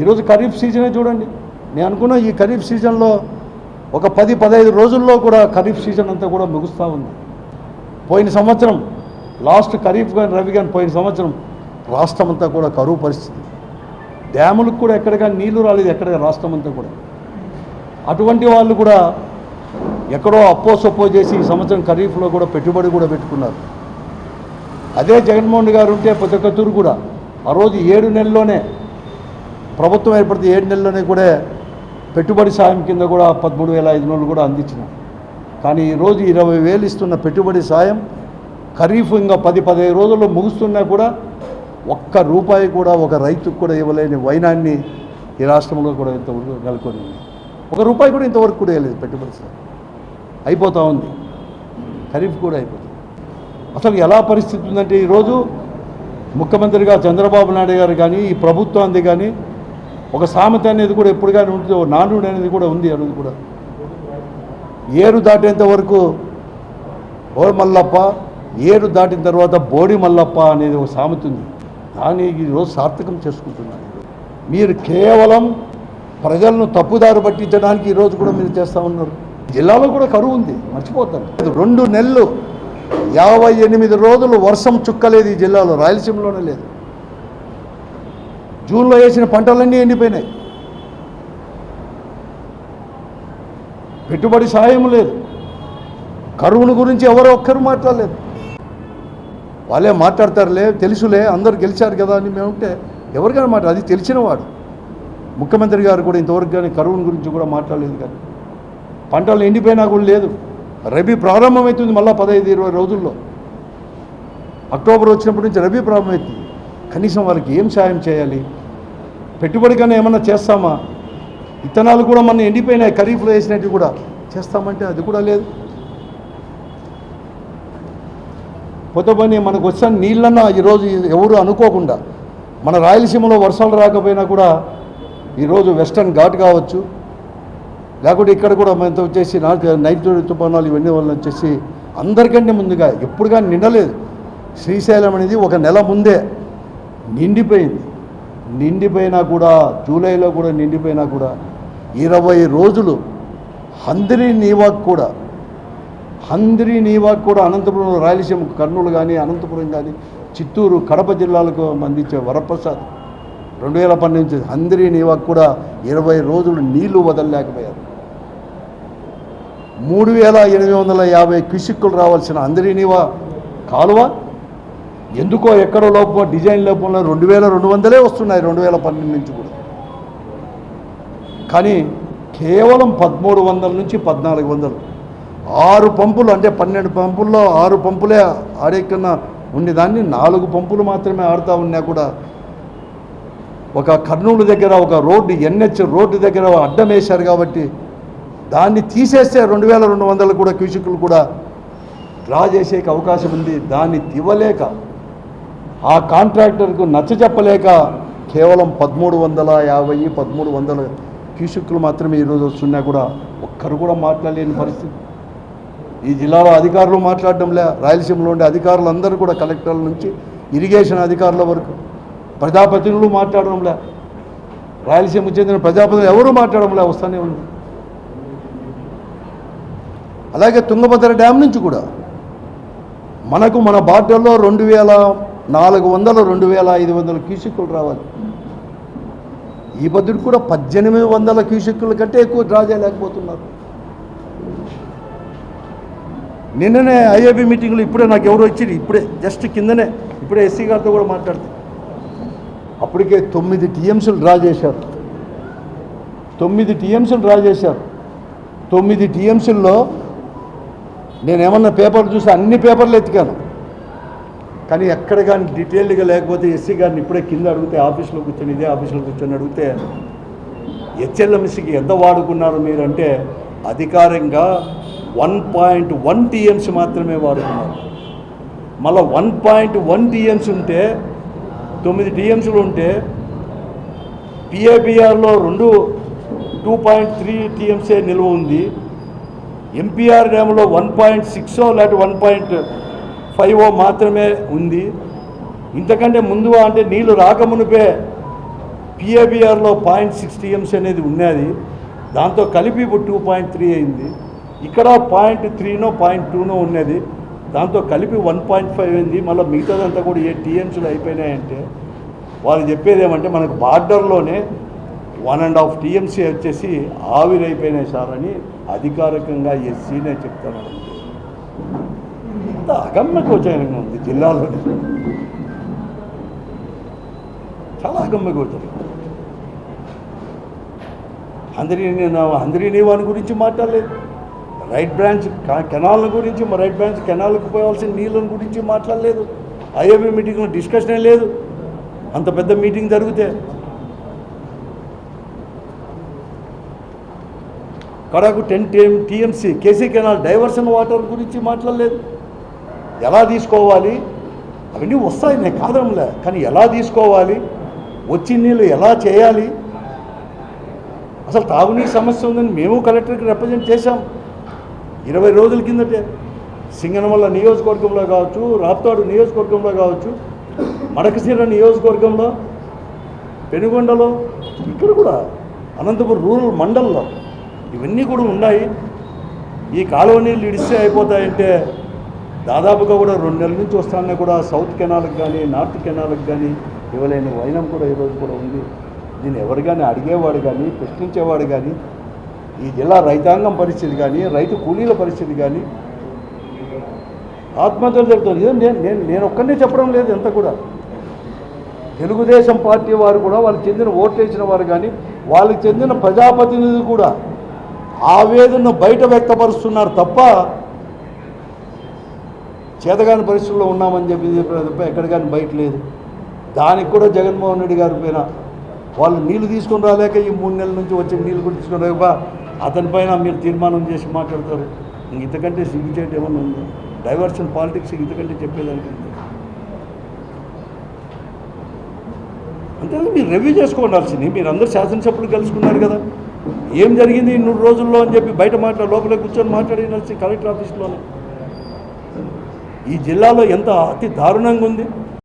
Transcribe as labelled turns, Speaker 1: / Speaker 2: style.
Speaker 1: ఈరోజు ఖరీఫ్ సీజనే చూడండి. నేను అనుకున్న ఈ ఖరీఫ్ సీజన్లో ఒక పది పదహైదు రోజుల్లో కూడా ఖరీఫ్ సీజన్ అంతా కూడా ముగుస్తూ ఉంది. పోయిన సంవత్సరం లాస్ట్ ఖరీఫ్ కానీ రవి కానీ పోయిన సంవత్సరం రాష్ట్రం అంతా కూడా కరువు పరిస్థితి. డ్యాములకు కూడా ఎక్కడ నీళ్ళు రాలేదు ఎక్కడ రాష్ట్రం అంతా కూడా. అటువంటి వాళ్ళు కూడా ఎక్కడో అప్పో సొప్పో చేసి ఈ సంవత్సరం ఖరీఫ్లో కూడా పెట్టుబడి కూడా పెట్టుకున్నారు. అదే జగన్మోహన్ గారు ఉంటే పొద్దుకత్తూరు కూడా ఆ రోజు ఏడు నెలల్లోనే ప్రభుత్వం ఏర్పడితే ఏడు నెలల్లోనే కూడా పెట్టుబడి సాయం కింద కూడా పదమూడు వేల ఐదు వందలు కూడా అందించిన. కానీ ఈరోజు ఇరవై వేలు ఇస్తున్న పెట్టుబడి సాయం ఖరీఫ్ ఇంకా పది పదిహేను రోజుల్లో ముగుస్తున్నా కూడా ఒక్క రూపాయి కూడా ఒక రైతుకు కూడా ఇవ్వలేని వైనాన్ని ఈ రాష్ట్రంలో కూడా ఇంతవరకు నెలకొని ఒక రూపాయి కూడా ఇంతవరకు కూడా ఇవ్వలేదు పెట్టుబడి సాయం. అయిపోతూ ఉంది. ఖరీఫ్ కూడా అయిపోతుంది. అసలు ఎలా పరిస్థితి ఉందంటే ఈరోజు ముఖ్యమంత్రిగా చంద్రబాబు నాయుడు గారు కానీ ఈ ప్రభుత్వానికి కానీ ఒక సామెత అనేది కూడా ఎప్పుడు కానీ ఉంటుంది నానుడు అనేది కూడా ఉంది అనేది కూడా. ఏరు దాటేంత వరకు ఓ మల్లప్ప ఏరు దాటిన తర్వాత బోడి మల్లప్ప అనేది ఒక సామెత ఉంది. దాన్ని ఈరోజు సార్థకం చేసుకుంటున్నారు మీరు కేవలం ప్రజలను తప్పుదారి పట్టించడానికి ఈరోజు కూడా మీరు చేస్తూ ఉన్నారు. జిల్లాలో కూడా కరువు ఉంది మర్చిపోతారు రెండు నెలలు యాభై ఎనిమిది రోజులు వర్షం చుక్కలేదు ఈ జిల్లాలో రాయలసీమలోనే లేదు. జూన్లో వేసిన పంటలన్నీ ఎండిపోయినాయి. పెట్టుబడి సాయం లేదు. కరువును గురించి ఎవరో ఒక్కరు మాట్లాడలేదు. వాళ్ళే మాట్లాడతారులే తెలుసులే అందరు గెలిచారు కదా అని మేముంటే ఎవరికైనా మాట అది తెలిసినవాడు ముఖ్యమంత్రి గారు కూడా ఇంతవరకు కానీ కరువును గురించి కూడా మాట్లాడలేదు కానీ. పంటలు ఎండిపోయినా కూడా లేదు. రబీ ప్రారంభమవుతుంది మళ్ళీ పదహైదు ఇరవై రోజుల్లో. అక్టోబర్ వచ్చినప్పటి నుంచి రబీ ప్రారంభమవుతుంది. కనీసం వాళ్ళకి ఏం సాయం చేయాలి? పెట్టుబడి కన్నా ఏమన్నా చేస్తామా? విత్తనాలు కూడా మన ఎండిపోయినాయి ఖరీఫ్లో వేసినట్టు కూడా. చేస్తామంటే అది కూడా లేదు. పొద్దుపని మనకు వచ్చిన నీళ్ళన్నా ఈరోజు ఎవరు అనుకోకుండా మన రాయలసీమలో వర్షాలు రాకపోయినా కూడా ఈరోజు వెస్టర్న్ ఘాట్ కావచ్చు లేకుంటే ఇక్కడ కూడా మనతో వచ్చేసి నాకు నైట్ తుఫానాలు ఇవన్నీ వల్ల వచ్చేసి అందరికంటే ముందుగా ఎప్పుడు కానీ నిండలేదు. శ్రీశైలం అనేది ఒక నెల ముందే నిండిపోయింది. నిండిపోయినా కూడా జూలైలో కూడా నిండిపోయినా కూడా ఇరవై రోజులు హందిరి నీవాక్ కూడా హందిరి నీవాక్ కూడా అనంతపురం రాయలసీమ కర్నూలు కానీ అనంతపురం కానీ చిత్తూరు కడప జిల్లాలకు అందించే వరప్రసాద్. రెండు వేల పన్నెండు నుంచి హందిరి నీవాక్ కూడా ఇరవై రోజులు నీళ్ళు వదలలేకపోయారు. మూడు వేల ఎనిమిది వందల యాభై క్యూసిక్కులు రావాల్సిన అందరినీవా కాలువ ఎందుకో ఎక్కడో లోపం డిజైన్ లోపంలో రెండు వేల రెండు వందలే వస్తున్నాయి రెండు వేల పన్నెండు నుంచి కూడా. కానీ కేవలం పదమూడు వందల నుంచి పద్నాలుగు వందలు. ఆరు పంపులు అంటే పన్నెండు పంపుల్లో ఆరు పంపులే ఆడేకన్నా ఉండేదాన్ని నాలుగు పంపులు మాత్రమే ఆడుతూ ఉన్నా కూడా ఒక కర్నూలు దగ్గర ఒక రోడ్డు ఎన్హెచ్ రోడ్డు దగ్గర అడ్డం వేశారు కాబట్టి దాన్ని తీసేస్తే రెండు వేల రెండు వందలు కూడా క్యూసిక్లు కూడా డ్రా చేసేకి అవకాశం ఉంది. దాన్ని ఇవ్వలేక ఆ కాంట్రాక్టర్కు నచ్చ చెప్పలేక కేవలం పదమూడు వందల యాభై పదమూడు వందల క్యూసిక్లు మాత్రమే ఈరోజు వస్తున్నా కూడా ఒక్కరు కూడా మాట్లాడలేని పరిస్థితి. ఈ జిల్లాలో అధికారులు మాట్లాడడంలే రాయలసీమలో ఉండే అధికారులు అందరూ కూడా కలెక్టర్ల నుంచి ఇరిగేషన్ అధికారుల వరకు ప్రజాప్రతినిధులు మాట్లాడడంలే. రాయలసీమకు చెందిన ప్రజాప్రతినిధులు ఎవరు మాట్లాడడంలే వస్తూనే ఉంది. అలాగే తుంగభద్ర డ్యామ్ నుంచి కూడా మనకు మన బార్డర్లో రెండు వేల నాలుగు వందల రెండు వేల ఐదు వందల క్యూసిక్కులు రావాలి. ఈ భద్రుడు కూడా పద్దెనిమిది వందల క్యూసిక్కుల కంటే ఎక్కువ డ్రా చేయలేకపోతున్నారు. నిన్ననే ఐఏబీ మీటింగ్లో ఇప్పుడే నాకు ఎవరు వచ్చింది ఇప్పుడే జస్ట్ కిందనే ఇప్పుడే ఎస్సీ గారితో కూడా మాట్లాడుతుంది అప్పటికే తొమ్మిది టీఎంసీలు డ్రా చేశారు. తొమ్మిది టీఎంసీలు డ్రా చేశారు. తొమ్మిది టీఎంసీల్లో నేనేమన్నా పేపర్ చూసి అన్ని పేపర్లు ఎత్తికాను కానీ ఎక్కడ కానీ డీటెయిల్డ్గా లేకపోతే ఎస్సీ గారిని ఇప్పుడే కింద అడిగితే ఆఫీస్లో కూర్చొని ఇదే ఆఫీస్లో కూర్చొని అడిగితే హెచ్ఎల్ఎంసీకి ఎంత వాడుకున్నారు మీరంటే అధికారంగా వన్ పాయింట్ వన్ టీఎంసీ మాత్రమే వాడుకున్నారు. మళ్ళీ వన్ పాయింట్ వన్ టీఎంసీ ఉంటే తొమ్మిది టీఎంసీలు ఉంటే పిఏబిఆర్లో రెండు టూ పాయింట్ త్రీ టీఎంసీ నిల్వ ఉంది. ఎంపీఆర్ డ్యామ్లో వన్ పాయింట్ సిక్స్ లేకపోతే వన్ పాయింట్ ఫైవ్ ఓ మాత్రమే ఉంది. ఇంతకంటే ముందు అంటే నీళ్ళు రాకమునిపే పిఏబిఆర్లో పాయింట్ సిక్స్ టీఎంసీ అనేది ఉన్నది. దాంతో కలిపి ఇప్పుడు టూ పాయింట్ త్రీ అయింది. ఇక్కడ పాయింట్ త్రీనో పాయింట్ టూనో ఉన్నది. దాంతో కలిపి వన్ పాయింట్ ఫైవ్ అయింది. మళ్ళీ మిగతాదంతా కూడా ఏ టీఎంసీలు అయిపోయినాయంటే వాళ్ళు చెప్పేది ఏమంటే మనకు బార్డర్లోనే వన్ అండ్ హాఫ్ టీఎంసీ వచ్చేసి ఆవిరైపోయినాయి సార్ అని అధికారికంగా ఎస్సీనే చెప్తాను అంత అగమ్య గోచరంగా ఉంది జిల్లాలోనే. చాలా అగమ్య గోచరం అందరినీ అందరినీ వాని గురించి మాట్లాడలేదు. రైట్ బ్రాంచ్ కా- కెనాల్ గురించి మా రైట్ బ్రాంచ్ కెనాల్కి పోవాల్సిన నీళ్ళని గురించి మాట్లాడలేదు. ఐఏబీ మీటింగ్లో డిస్కషనే లేదు. అంత పెద్ద మీటింగ్ జరిగితే. కడాకు ten TM TMC KC canal diversion water గురించి మాట్లాడలేదు. ఎలా తీసుకోవాలి? అవన్నీ వస్తాయి నేను కాదంలే కానీ ఎలా తీసుకోవాలి? వచ్చి నీళ్ళు ఎలా చేయాలి? అసలు తాగునీటి సమస్య ఉందని మేము కలెక్టర్కి రిప్రజెంట్ చేశాం. ఇరవై రోజుల కిందటే సింగనమల్ల నియోజకవర్గంలో కావచ్చు రాప్తాడు నియోజకవర్గంలో కావచ్చు మడకశీర నియోజకవర్గంలో పెనుగొండలో ఇక్కడ కూడా అనంతపురం రూరల్ మండల్లో ఇవన్నీ కూడా ఉన్నాయి. ఈ కాలువ నీళ్ళు ఇడిస్తే అయిపోతాయంటే దాదాపుగా కూడా రెండు నెలల నుంచి వస్తానే కూడా సౌత్ కెనాల్కి కానీ నార్త్ కెనాల్కి కానీ ఇవ్వలేని వైనం కూడా ఈరోజు కూడా ఉంది. దీన్ని ఎవరు కానీ అడిగేవాడు కానీ ప్రశ్నించేవాడు కానీ ఈ జిల్లా రైతాంగం పరిస్థితి కానీ రైతు కూలీల పరిస్థితి కానీ ఆత్మహత్యలు జరుగుతుంది నేను నేను నేను ఒక్కరినే చెప్పడం లేదు ఎంత కూడా. తెలుగుదేశం పార్టీ వారు కూడా వాళ్ళకి చెందిన ఓట్లేసిన వారు కానీ వాళ్ళకి చెందిన ప్రజాప్రతినిధులు కూడా ఆవేదనను బయట వ్యక్తపరుస్తున్నారు తప్ప చేతగాని పరిస్థితుల్లో ఉన్నామని చెప్పి ఎక్కడికాని తప్ప ఎక్కడ కానీ బయట లేదు. దానికి కూడా జగన్మోహన్ రెడ్డి గారి పైన వాళ్ళు నీళ్ళు తీసుకొని రాలేక ఈ మూడు నెలల నుంచి వచ్చే నీళ్ళు కూడా తీసుకొని రాక అతనిపైన మీరు తీర్మానం చేసి మాట్లాడతారు. ఇంక ఇంతకంటే చేయడం ఏమన్నా ఉంది? డైవర్షన్ పాలిటిక్స్ ఇంతకంటే చెప్పేదానికి అంతే మీరు రివ్యూ చేసుకోవాల్సింది. మీరు అందరు శాసనసభ్యులు కలుసుకున్నారు కదా. ఏం జరిగింది ఈ రోజుల్లో అని చెప్పి బయట మాట్లాడ లోపల కూర్చొని మాట్లాడినాల్సి కలెక్టర్ ఆఫీస్లోనే. ఈ జిల్లాలో ఎంత అతి దారుణంగా ఉంది?